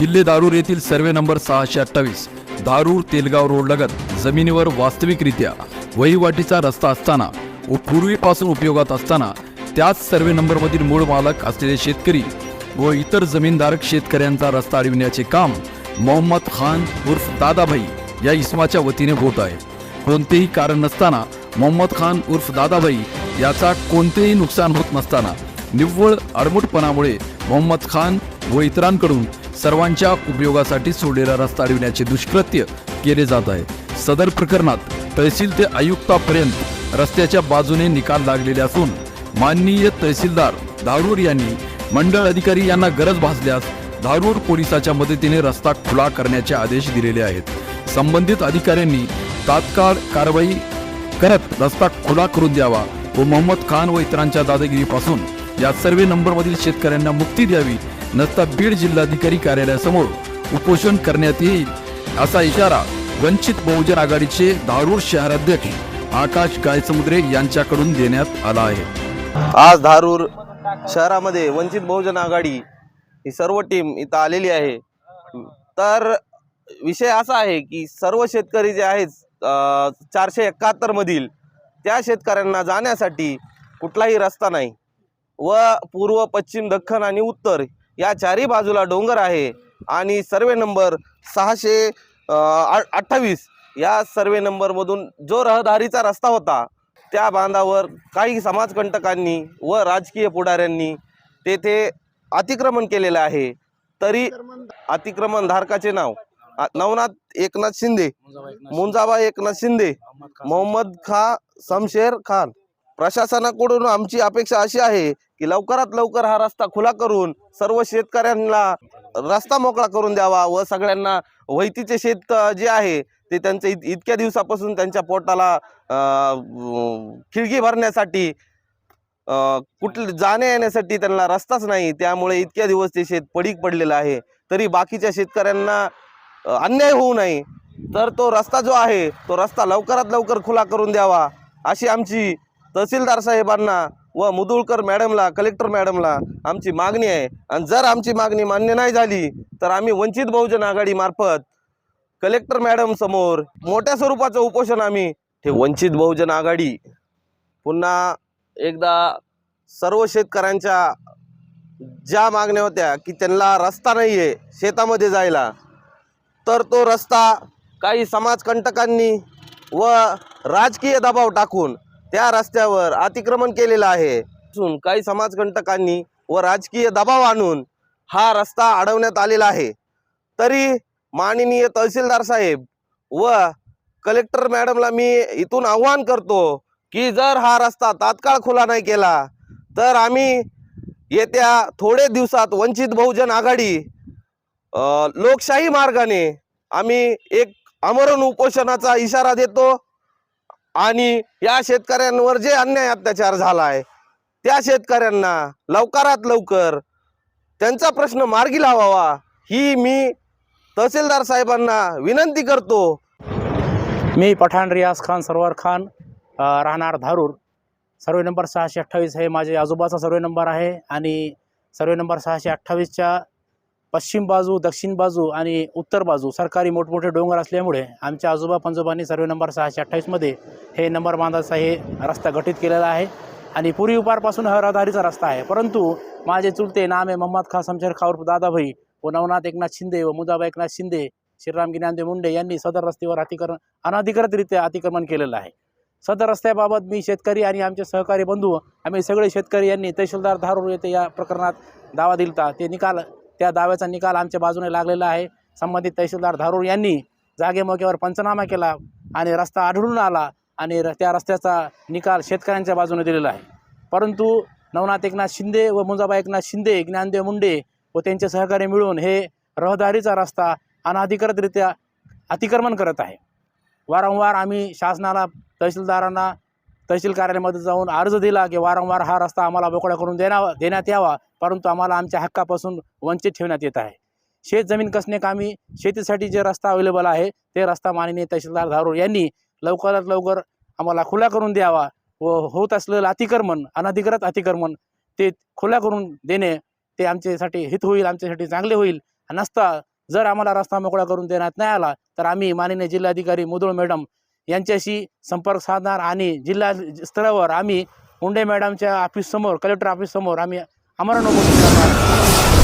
किल्ले दारूर येथील survey number सहाशे अठ्ठावीस दारूर तेलगाव रोड लगत जमिनीवर वास्तविकरित्या वहिवाटीचा रस्ता असताना व पूर्वीपासून उपयोगात असताना त्याच सर्वे नंबरमधील मूळ मालक असलेले शेतकरी व इतर जमीनधारक शेतकऱ्यांचा रस्ता अडविण्याचे काम मोहम्मद खान उर्फ दादाभाई या इसमाच्या वतीने होत आहे. कोणतेही कारण नसताना मोहम्मद खान उर्फ दादाभाई याचा कोणतेही नुकसान होत नसताना निव्वळ अडमुटपणामुळे मोहम्मद खान व इतरांकडून सर्वांच्या उपयोगासाठी सोडलेला रस्ता अडविण्याचे दुष्कृत्य केले जात आहे. सदर प्रकरणात तहसील ते आयुक्तापर्यंत रस्त्याच्या बाजूने निकाल लागलेले असून माननीय तहसीलदार धारूर यांनी मंडळ अधिकारी यांना गरज भासल्यास धारूर पोलिसाच्या मदतीने रस्ता खुला करण्याचे आदेश दिलेले आहेत. संबंधित अधिकाऱ्यांनी तात्काळ कारवाई करत रस्ता खुला करून द्यावा व मोहम्मद खान व इतरांच्या दादागिरीपासून या सर्वे नंबरमधील शेतकऱ्यांना मुक्ती द्यावी नसता बीड जिल्हाधिकारी कार्यालयासमोर उपोषण करण्यात येईल असा इशारा वंचित बहुजन आघाडीचे धारूर शहराध्यक्ष आकाश गायसमुद्रे यांच्याकडून देण्यात आला आहे. आज धारूर शहरामध्ये वंचित बहुजन आघाडी ही सर्व टीम इथं आलेली आहे. तर विषय असा आहे की सर्व शेतकरी जे आहेत चारशे एकाहत्तर मधील त्या शेतकऱ्यांना जाण्यासाठी कुठलाही रस्ता नाही. व पूर्व पश्चिम दख्खन आणि उत्तर या चारही बाजूला डोंगर आहे. आणि सर्वे नंबर सहाशे अठ्ठावीस या सर्वे नंबरमधून जो रहदारीचा रस्ता होता त्या बांधावर काही समाजकंटकांनी व राजकीय पुढाऱ्यांनी तेथे अतिक्रमण केलेलं आहे. तरी अतिक्रमण धारकाचे नाव नवनाथ एकनाथ शिंदे मुंजाबा एकनाथ शिंदे मोहम्मद खा समशेर खान. प्रशासनाकडून आमची अपेक्षा अशी आहे की लवकरात लवकर हा रस्ता खुला करून सर्व शेतकऱ्यांना रस्ता मोकळा करून द्यावा व सगळ्यांना वैतीचे शेत जे आहे ते त्यांचे इत इतक्या दिवसापासून त्यांच्या पोटाला खिडकी खिळगी भरण्यासाठी कुठले जाण्या येण्यासाठी त्यांना रस्ताच नाही. त्यामुळे इतक्या दिवस ते शेत पडीक पडलेलं आहे. तरी बाकीच्या शेतकऱ्यांना अन्याय होऊ नये. तर तो रस्ता जो आहे तो रस्ता लवकरात लवकर खुला करून द्यावा अशी आमची तहसीलदार साहेबांना व मुदुळकर मॅडमला कलेक्टर मॅडमला आमची मागणी आहे. आणि जर आमची मागणी मान्य नाही झाली तर आम्ही वंचित बहुजन आघाडीमार्फत कलेक्टर मॅडम समोर मोठ्या स्वरूपाचं उपोषण आम्ही हे वंचित बहुजन आघाडी. पुन्हा एकदा सर्व शेतकऱ्यांच्या ज्या मागण्या होत्या की त्यांना रस्ता नाही आहे शेतामध्ये जायला तर तो रस्ता काही समाजकंटकांनी व राजकीय दबाव टाकून त्या रस्त्यावर अतिक्रमण केलेलं आहे. काही समाजकंटकांनी व राजकीय दबाव आणून हा रस्ता अडवण्यात आलेला आहे. तरी माननीय तहसीलदार साहेब व कलेक्टर मॅडमला मी इथून आव्हान करतो की जर हा रस्ता तात्काळ खुला नाही केला तर आम्ही येत्या थोडे दिवसात वंचित बहुजन आघाडी लोकशाही मार्गाने आम्ही एक आमरण उपोषणाचा इशारा देतो. आणि या शेतकऱ्यांवर जे अन्याय अत्याचार झालाय त्या शेतकऱ्यांना लवकरात लवकर त्यांचा प्रश्न मार्गी लावावा ही मी तहसीलदार साहेबांना विनंती करतो. मी पठाण रियाज खान सरवार खान राहणार धारूर. सर्वे नंबर सहाशे अठ्ठावीस हे माझे आजोबाचा सर्वे नंबर आहे आणि सर्वे नंबर सहाशे अठ्ठावीसच्या पश्चिम बाजू दक्षिण बाजू आणि उत्तर बाजू सरकारी मोठमोठे डोंगर असल्यामुळे आमच्या आजोबा पंजोबांनी सर्वे नंबर सहाशे अठ्ठावीसमध्ये हे नंबर बांधाचा हे रस्ता गठीत केलेला आहे. आणि पूर्वी उपारपासून हा रहदारीचा रस्ता आहे. परंतु माझे चुलते नामे मोहम्मद खा समशेर खा उर्फ दादाभाई व नवनाथ एकनाथ शिंदे व मुजाबा एकनाथ शिंदे श्रीराम गिनांदे मुंडे यांनी सदर रस्त्यावर अतिक्रमण अनधिकृतरित्या अतिक्रमण केलेलं आहे. सदर रस्त्याबाबत मी शेतकरी आणि आमचे सहकारी बंधू आम्ही सगळे शेतकरी यांनी तहसीलदार धारूर येथे या प्रकरणात दावा दिलता. ते निकाल त्या दाव्याचा निकाल आमच्या बाजूने लागलेला आहे. संबंधित तहसीलदार धारूर यांनी जागेमोक्यावर पंचनामा केला आणि रस्ता आढळून आला आणि र- त्या रस्त्याचा निकाल शेतकऱ्यांच्या बाजूने दिलेला आहे. परंतु नवनाथ एकनाथ शिंदे व मुंजाबा एकनाथ शिंदे ज्ञानदेव मुंडे व त्यांचे सहकारी मिळून हे रहदारीचा रस्ता अनाधिकृतरित्या अतिक्रमण करत आहे. वारंवार आम्ही शासनाला तहसीलदारांना तहसील कार्यालयामध्ये जाऊन अर्ज दिला की वारंवार हा रस्ता आम्हाला मोकळा करून देण्या देण्यात यावा परंतु आम्हाला आमच्या हक्कापासून वंचित ठेवण्यात येत आहे. शेत जमीन कसणे कामी शेतीसाठी जे रस्ता अवेलेबल आहे ते रस्ता माननीय तहसीलदार धारूर यांनी लवकरात लवकर आम्हाला खुला करून द्यावा व होत असलेलं अतिक्रमण अनधिकृत अतिक्रमण ते खुला करून देणे ते आमच्यासाठी हित होईल आमच्यासाठी चांगले होईल. नसता जर आम्हाला रस्ता मोकळा करून देण्यात नाही आला तर आम्ही माननीय जिल्हाधिकारी मुदुळ मॅडम यांच्याशी संपर्क साधणार आणि जिल्हा स्तरावर आम्ही मुंडे मॅडमच्या ऑफिससमोर कलेक्टर ऑफिससमोर आम्ही आमरण उपोषण करणार.